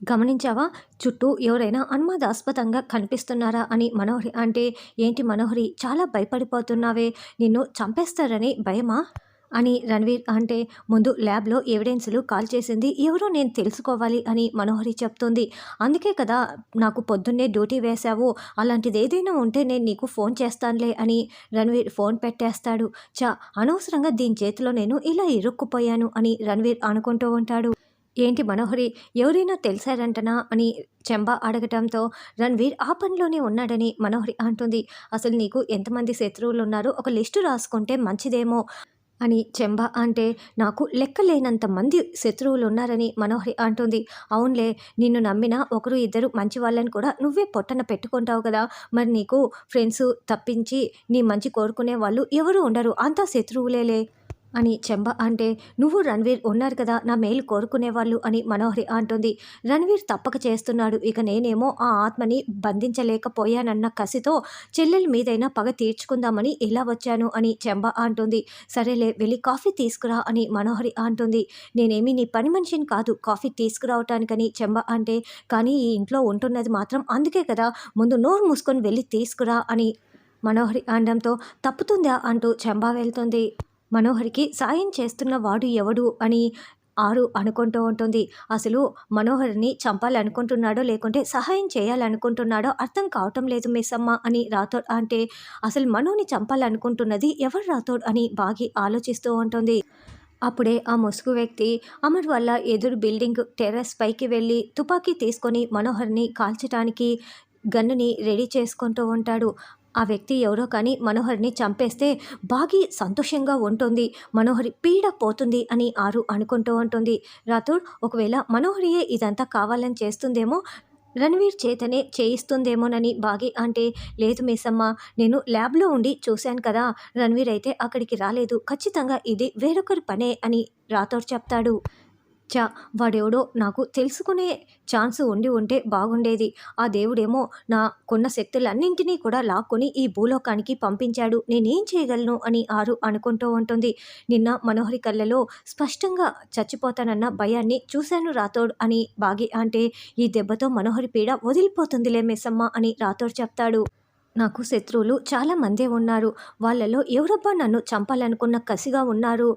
గమనించావా? చుట్టూ ఎవరైనా అనుమాదాస్పదంగా కనిపిస్తున్నారా అని మనోహరి అంటే ఏంటి మనోహరి? చాలా భయపడిపోతున్నావే. నిన్ను చంపేస్తారని భయమా? అని రణవీర్ అంటే ముందు ల్యాబ్లో ఎవిడెన్స్లు కాల్ చేసింది ఎవరో నేను తెలుసుకోవాలి అని మనోహరి చెప్తుంది. అందుకే కదా నాకు పొద్దున్నే డ్యూటీ వేశావు. అలాంటిది ఏదైనా ఉంటే నేను నీకు ఫోన్ చేస్తానులే అని రణవీర్ ఫోన్ పెట్టేస్తాడు. చా అనవసరంగా దీని చేతిలో నేను ఇలా ఇరుక్కుపోయాను అని రణవీర్ అనుకుంటూ ఉంటాడు. ఏంటి మనోహరి? ఎవరైనా తెలిసారంటనా? అని చెంబ అడగటంతో రణ్వీర్ ఆ పనిలోనే ఉన్నాడని మనోహరి అంటుంది. అసలు నీకు ఎంతమంది శత్రువులు ఉన్నారో ఒక లిస్టు రాసుకుంటే మంచిదేమో అని చెంబ అంటే నాకు లెక్కలేనంత మంది శత్రువులు ఉన్నారని మనోహరి అంటుంది. అవునులే నిన్ను నమ్మిన ఒకరు ఇద్దరు మంచి వాళ్ళని కూడా నువ్వే పొట్టన పెట్టుకుంటావు కదా. మరి నీకు ఫ్రెండ్స్ తప్పించి నీ మంచి కోరుకునే వాళ్ళు ఎవరు ఉండరు. అంతా శత్రువులేలే. అని చెంబ అంటే నువ్వు రణ్వీర్ ఉన్నారు కదా నా మేలు కోరుకునేవాళ్ళు అని మనోహరి అంటుంది. రణ్వీర్ తప్పక చేస్తున్నాడు ఇక నేనేమో ఆ ఆత్మని బంధించలేకపోయానన్న కసితో చెల్లెల మీదైనా పగ తీర్చుకుందామని ఇలా వచ్చాను అని చెంబ అంటుంది. సరేలే వెళ్ళి కాఫీ తీసుకురా అని మనోహరి అంటుంది. నేనేమి నీ పని మనిషిని కాదు కాఫీ తీసుకురావటానికని చెంబ అంటే కానీ ఈ ఇంట్లో ఉంటున్నది మాత్రం అందుకే కదా ముందు నోరు మూసుకొని వెళ్ళి తీసుకురా అని మనోహరి అనడంతో తప్పుతుందా అంటూ చెంబా వెళ్తుంది. మనోహర్కి సాయం చేస్తున్న వాడు ఎవడు అని ఆరు అనుకుంటూ ఉంటుంది. అసలు మనోహర్ని చంపాలనుకుంటున్నాడో లేకుంటే సహాయం చేయాలనుకుంటున్నాడో అర్థం కావటం లేదు మిస్సమ్మ అని రాథోడ్ అంటే అసలు మనోని చంపాలనుకుంటున్నది ఎవరు రాథోడ్ అని బాగి ఆలోచిస్తూ ఉంటుంది. అప్పుడే ఆ ముసుగు వ్యక్తి అమర్ వల్ల ఎదురు బిల్డింగ్ టెర్రస్ పైకి వెళ్ళి తుపాకీ తీసుకొని మనోహర్ని కాల్చడానికి గన్నుని రెడీ చేసుకుంటూ ఉంటాడు. ఆ వ్యక్తి ఎవరో కానీ మనోహర్ని చంపేస్తే బాగి సంతోషంగా ఉంటుంది. మనోహరి పీడ పోతుంది అని ఆరు అనుకుంటూ ఉంటుంది. రాథోడ్ ఒకవేళ మనోహరియే ఇదంతా కావాలని చేస్తుందేమో రణవీర్ చేతనే చేయిస్తుందేమోనని బాగి అంటే లేదు మేసమ్మ నేను ల్యాబ్లో ఉండి చూశాను కదా రణవీర్ అయితే అక్కడికి రాలేదు. ఖచ్చితంగా ఇది వేరొకరి పనే అని రాథోడ్ చెప్తాడు. చా వాడెవడో నాకు తెలుసుకునే ఛాన్స్ ఉండి ఉంటే బాగుండేది. ఆ దేవుడేమో నాకున్న శక్తులన్నింటినీ కూడా లాక్కొని ఈ భూలోకానికి పంపించాడు. నేనేం చేయగలను అని ఆరు అనుకుంటూ ఉంటుంది. నిన్న మనోహరి కళ్ళలో స్పష్టంగా చచ్చిపోతానన్న భయాన్ని చూశాను రాథోడ్ అని బాగి అంటే ఈ దెబ్బతో మనోహరి పీడ వదిలిపోతుందిలే మెస్సమ్మ అని రాథోడ్ చెప్తాడు. నాకు శత్రువులు చాలా మందే ఉన్నారు. వాళ్ళలో ఎవరబ్బా నన్ను చంపాలనుకున్న కసిగా ఉన్నారు?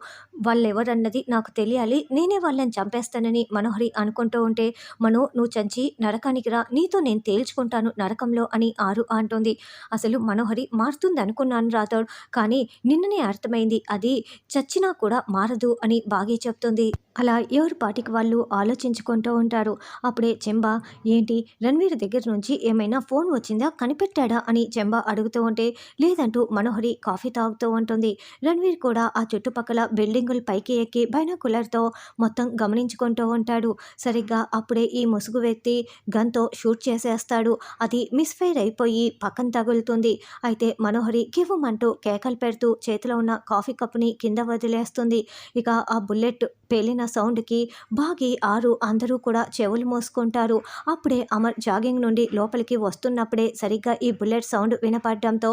వాళ్ళెవరన్నది నాకు తెలియాలి. నేనే వాళ్ళని చంపేస్తానని మనోహరి అనుకుంటూ ఉంటే మనో నువ్వు చంచి నరకానికి రా. నీతో నేను తేల్చుకుంటాను నరకంలో అని ఆరు అంటుంది. అసలు మనోహరి మారుతుంది అనుకున్నాను రాథోడ్ కానీ నిన్ననే అర్థమైంది. అది చచ్చినా కూడా మారదు అని బాగా చెప్తుంది. అలా ఎవరి పాటికి వాళ్ళు ఆలోచించుకుంటూ ఉంటారు. అప్పుడే చెంబ ఏంటి రణ్వీర్ దగ్గర నుంచి ఏమైనా ఫోన్ వచ్చిందా? కనిపెట్టాడా? అని చెంబ అడుగుతూ ఉంటే లేదంటూ మనోహరి కాఫీ తాగుతూ ఉంటుంది. రణ్వీర్ కూడా ఆ చుట్టుపక్కల బిల్డింగుల పైకి ఎక్కి బైనాకులర్తో మొత్తం గమనించుకుంటూ ఉంటాడు. సరిగ్గా అప్పుడే ఈ ముసుగు వ్యక్తి గన్తో షూట్ చేసేస్తాడు. అది మిస్ఫైర్ అయిపోయి పక్కన తగులుతుంది. అయితే మనోహరి కివ్వమంటూ కేకలు పెడుతూ చేతిలో ఉన్న కాఫీ కప్పుని కింద వదిలేస్తుంది. ఇక ఆ బుల్లెట్ పేలిన సౌండ్కి బాగి ఆరు అందరూ కూడా చెవులు మోసుకుంటారు. అప్పుడే అమర్ జాగింగ్ నుండి లోపలికి వస్తున్నప్పుడే సరిగ్గా ఈ బుల్లెట్ సౌండ్ వినపడడంతో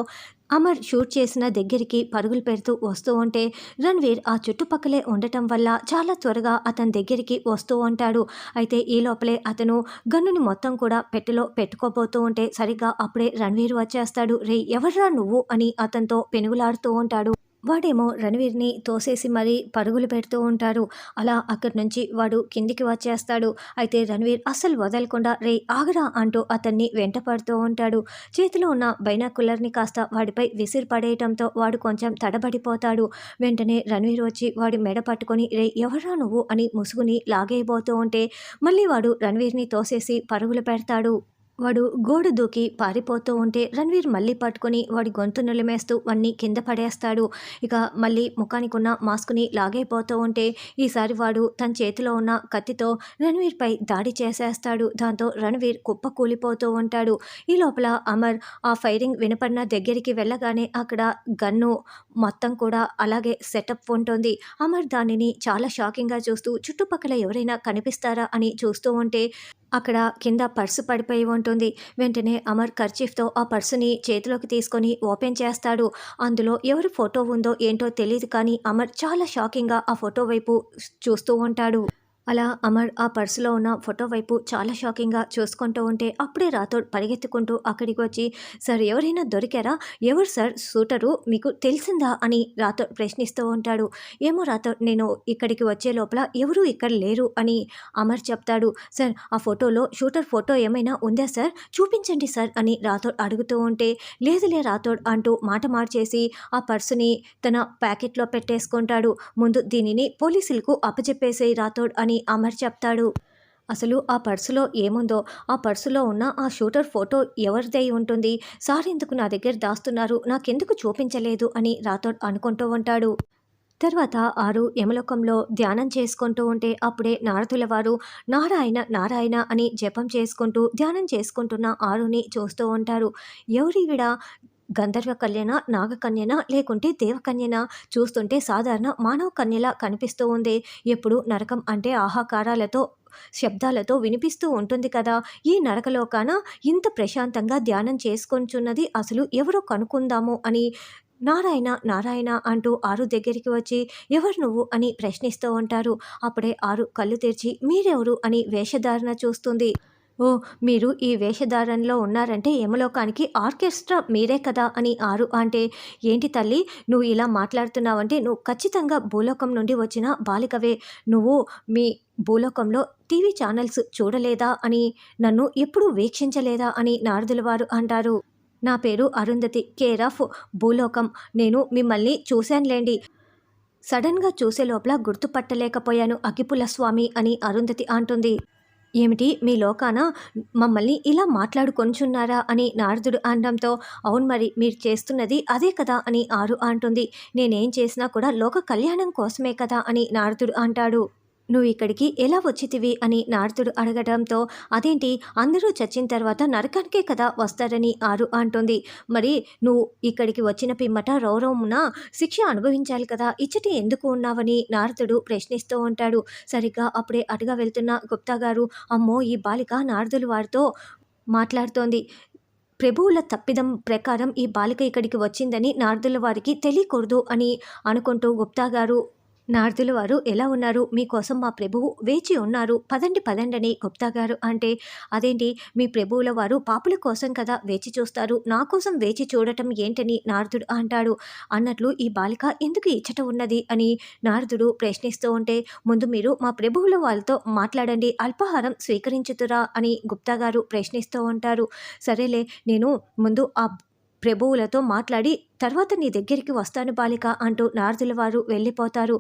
అమర్ షూట్ చేసిన దగ్గరికి పరుగులు పెడుతూ వస్తూ ఉంటే రణ్వీర్ ఆ చుట్టుపక్కలే ఉండటం వల్ల చాలా త్వరగా అతని దగ్గరికి వస్తూ ఉంటాడు. అయితే ఈ లోపలే అతను గన్నుని మొత్తం కూడా పెట్టెలో పెట్టుకోబోతూ ఉంటే సరిగ్గా అప్పుడే రణ్వీర్ వచ్చేస్తాడు. రే ఎవర్రా నువ్వు? అని అతనితో పెనుగులాడుతూ ఉంటాడు. వాడేమో రణవీర్ని తోసేసి మరీ పరుగులు పెడుతూ ఉంటారు. అలా అక్కడి నుంచి వాడు కిందికి వచ్చేస్తాడు. అయితే రణవీర్ అస్సలు వదలకుండా రే ఆగరా అంటూ అతన్ని వెంట పడుతూ ఉంటాడు. చేతిలో ఉన్న బైనాకులర్ని కాస్త వాడిపై విసిరి పడేయటంతో వాడు కొంచెం తడబడిపోతాడు. వెంటనే రణవీర్ వచ్చి వాడి మెడ పట్టుకొని రే ఎవరా నువ్వు? అని ముసుగుని లాగేయబోతూ ఉంటే మళ్ళీ వాడు రణవీర్ని తోసేసి పరుగులు పెడతాడు. వాడు గోడ దూకి పారిపోతూ ఉంటే రణ్వీర్ మళ్ళీ పట్టుకొని వాడి గొంతు నిలిమేస్తూ వాడిని కింద పడేస్తాడు. ఇక మళ్ళీ ముఖానికి ఉన్న మాస్క్ని లాగైపోతూ ఉంటే ఈసారి వాడు తన చేతిలో ఉన్న కత్తితో రణ్వీర్పై దాడి చేసేస్తాడు. దాంతో రణ్వీర్ కుప్ప కూలిపోతూ ఉంటాడు. ఈ లోపల అమర్ ఆ ఫైరింగ్ వినపడిన దగ్గరికి వెళ్ళగానే అక్కడ గన్ను మొత్తం కూడా అలాగే సెటప్ ఉంటుంది. అమర్ దానిని చాలా షాకింగ్గా చూస్తూ చుట్టుపక్కల ఎవరైనా కనిపిస్తారా? అని చూస్తూ ఉంటే అక్కడ కింద పర్సు పడిపోయి ఉంటుంది. వెంటనే అమర్ కర్చీఫ్తో ఆ పర్సుని చేతిలోకి తీసుకొని ఓపెన్ చేస్తాడు. అందులో ఎవరి ఫోటో ఉందో ఏంటో తెలియదు కానీ అమర్ చాలా షాకింగ్గా ఆ ఫోటో వైపు చూస్తూ ఉంటాడు. అలా అమర్ ఆ పర్సులో ఉన్న ఫోటో వైపు చాలా షాకింగ్గా చూసుకుంటూ ఉంటే అప్పుడే రాథోడ్ పరిగెత్తుకుంటూ అక్కడికి వచ్చి సార్ ఎవరైనా దొరికారా? ఎవరు సార్? సూటరు? మీకు తెలిసిందా? అని రాథోడ్ ప్రశ్నిస్తూ ఉంటాడు. ఏమో రాథోడ్ నేను ఇక్కడికి వచ్చే లోపల ఎవరూ ఇక్కడ లేరు అని అమర్ చెప్తాడు. సార్ ఆ ఫోటోలో షూటర్ ఫోటో ఏమైనా ఉందా సార్? చూపించండి సార్ అని రాథోడ్ అడుగుతూ ఉంటే లేదులే రాథోడ్ అంటూ మాట మార్చేసి ఆ పర్సుని తన ప్యాకెట్లో పెట్టేసుకుంటాడు. ముందు దీనిని పోలీసులకు అప్పచెప్పేసే రాథోడ్ అని అమర్ చెప్తాడు. అసలు ఆ పర్సులో ఏముందో? ఆ పర్సులో ఉన్న ఆ షూటర్ ఫోటో ఎవరిదై ఉంటుంది? సార్ ఎందుకు నా దగ్గర దాస్తున్నారు? నాకెందుకు చూపించలేదు? అని రాథోడ్ అనుకుంటూ ఉంటాడు. తర్వాత ఆరు యమలోకంలో ధ్యానం చేసుకుంటూ ఉంటే అప్పుడే నారదుల వారు నారాయణ నారాయణ అని జపం చేసుకుంటూ ధ్యానం చేసుకుంటున్న ఆరుని చూస్తూ ఉంటారు. ఎవరివిడ? గంధర్వ కన్యన నాగకన్యన లేకుంటే దేవకన్యన చూస్తుంటే సాధారణ మానవ కన్యలా కనిపిస్తూ ఉంది. ఎప్పుడు నరకం అంటే ఆహాకారాలతో శబ్దాలతో వినిపిస్తూ ఉంటుంది కదా. ఈ నరకలోకాన ఇంత ప్రశాంతంగా ధ్యానం చేసుకొంచున్నది అసలు ఎవరో కనుక్కుందాము అని నారాయణ నారాయణ అంటూ ఆరు దగ్గరికి వచ్చి ఎవరు నువ్వు అని ప్రశ్నిస్తూ ఉంటారు. అప్పుడే ఆరు కళ్ళు తెరిచి మీరెవరు అని వేషధారణ చూస్తుంది. ఓ మీరు ఈ వేషధారణలో ఉన్నారంటే యమలోకానికి ఆర్కెస్ట్రా మీరే కదా అని ఆరు అంటే ఏంటి తల్లి నువ్వు ఇలా మాట్లాడుతున్నావంటే నువ్వు ఖచ్చితంగా భూలోకం నుండి వచ్చిన బాలికవే. నువ్వు మీ భూలోకంలో టీవీ ఛానల్స్ చూడలేదా అని నన్ను ఎప్పుడూ వీక్షించలేదా అని నారదుల వారు అంటారు. నా పేరు అరుంధతి కేర్ ఆఫ్ భూలోకం. నేను మిమ్మల్ని చూశానులేండి. సడన్గా చూసే లోపల గుర్తుపట్టలేకపోయాను అగిపుల స్వామి అని అరుంధతి అంటుంది. ఏమిటి? మీ లోకాన మమ్మల్ని ఇలా మాట్లాడుకొంచున్నారా? అని నారదుడు అనడంతో అవును మరి మీరు చేస్తున్నది అదే కదా అని ఆరు అంటుంది. నేనేం చేసినా కూడా లోక కళ్యాణం కోసమే కదా అని నారదుడు అంటాడు. నువ్వు ఇక్కడికి ఎలా వచ్చితివి అని నారదుడు అడగడంతో అదేంటి? అందరూ చచ్చిన తర్వాత నరకానికే కదా వస్తారని ఆరు అంటుంది. మరి నువ్వు ఇక్కడికి వచ్చిన పిమ్మట రౌరవమున శిక్ష అనుభవించాలి కదా ఇచ్చటి ఎందుకు ఉన్నావని నారదుడు ప్రశ్నిస్తూ ఉంటాడు. సరిగ్గా అప్పుడే అటుగా వెళ్తున్న గుప్తా గారు అమ్మో ఈ బాలిక నారదులు వారితో మాట్లాడుతోంది. ప్రభువుల తప్పిదం ప్రకారం ఈ బాలిక ఇక్కడికి వచ్చిందని నారదుల వారికి తెలియకూడదు అని అనుకుంటూ గుప్తా గారు నారదుల వారు ఎలా ఉన్నారు? మీకోసం మా ప్రభువు వేచి ఉన్నారు. పదండి పదండి అని గుప్తా గారు అంటే అదేంటి? మీ ప్రభువుల వారు పాపుల కోసం కదా వేచి చూస్తారు. నా కోసం వేచి చూడటం ఏంటని నారదుడు అంటాడు. అన్నట్లు ఈ బాలిక ఎందుకు ఇచ్చట ఉన్నది? అని నారదుడు ప్రశ్నిస్తూ ఉంటే ముందు మీరు మా ప్రభువుల వాళ్ళతో మాట్లాడండి. అల్పాహారం స్వీకరించుతురా అని గుప్తా గారు ప్రశ్నిస్తూ ఉంటారు. సరేలే నేను ముందు ఆ ప్రభువులతో మాట్లాడి తర్వాత నీ దగ్గరికి వస్తాను బాలిక అంటూ నారదుల వారు వెళ్ళిపోతారు.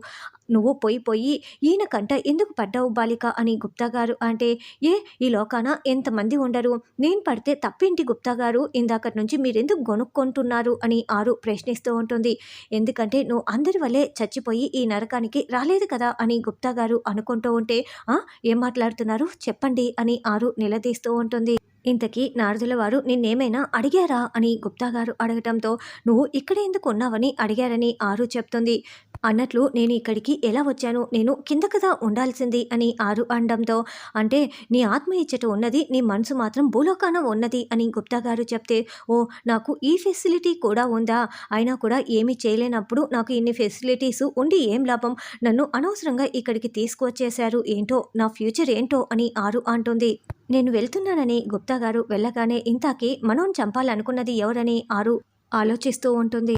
నువ్వు పోయి పోయి ఈయన కంట ఎందుకు పడ్డావు బాలిక అని గుప్తా గారు అంటే ఏ ఈ లోకాన ఎంతమంది ఉండరు. నేను పడితే తప్పేంటి గుప్తా గారు? ఇందాకటి నుంచి మీరెందుకు గొనుక్కుంటున్నారు? అని ఆరు ప్రశ్నిస్తూ ఉంటుంది. ఎందుకంటే నువ్వు అందరి వల్లే చచ్చిపోయి ఈ నరకానికి రాలేదు కదా అని గుప్తా గారు అనుకుంటూ ఉంటే ఏం మాట్లాడుతున్నారు? చెప్పండి అని ఆరు నిలదీస్తూ ఉంటుంది. ఇంతకీ నారదుల వారు నిన్నేమైనా అడిగారా అని గుప్తా గారు అడగటంతో నువ్వు ఇక్కడ ఎందుకు ఉన్నావని అడిగారని ఆరు చెప్తుంది. అన్నట్లు నేను ఇక్కడికి ఎలా వచ్చాను నేను కింద కదా ఉండాల్సింది అని ఆరు అనడంతో అంటే నీ ఆత్మ ఇచ్చట ఉన్నది నీ మనసు మాత్రం భూలోకాన ఉన్నది అని గుప్తా గారు చెప్తే ఓ నాకు ఈ ఫెసిలిటీ కూడా ఉందా? అయినా కూడా ఏమీ చేయలేనప్పుడు నాకు ఇన్ని ఫెసిలిటీస్ ఉండి ఏం లాభం? నన్ను అనవసరంగా ఇక్కడికి తీసుకువచ్చేశారు ఏంటో నా ఫ్యూచర్ ఏంటో అని ఆరు అంటుంది. నేను వెళ్తున్నానని గుప్తా గారు వెళ్ళగానే ఇంతాకి మనోన్ చంపాలనుకున్నది ఎవరని ఆరు ఆలోచిస్తూ ఉంటుంది.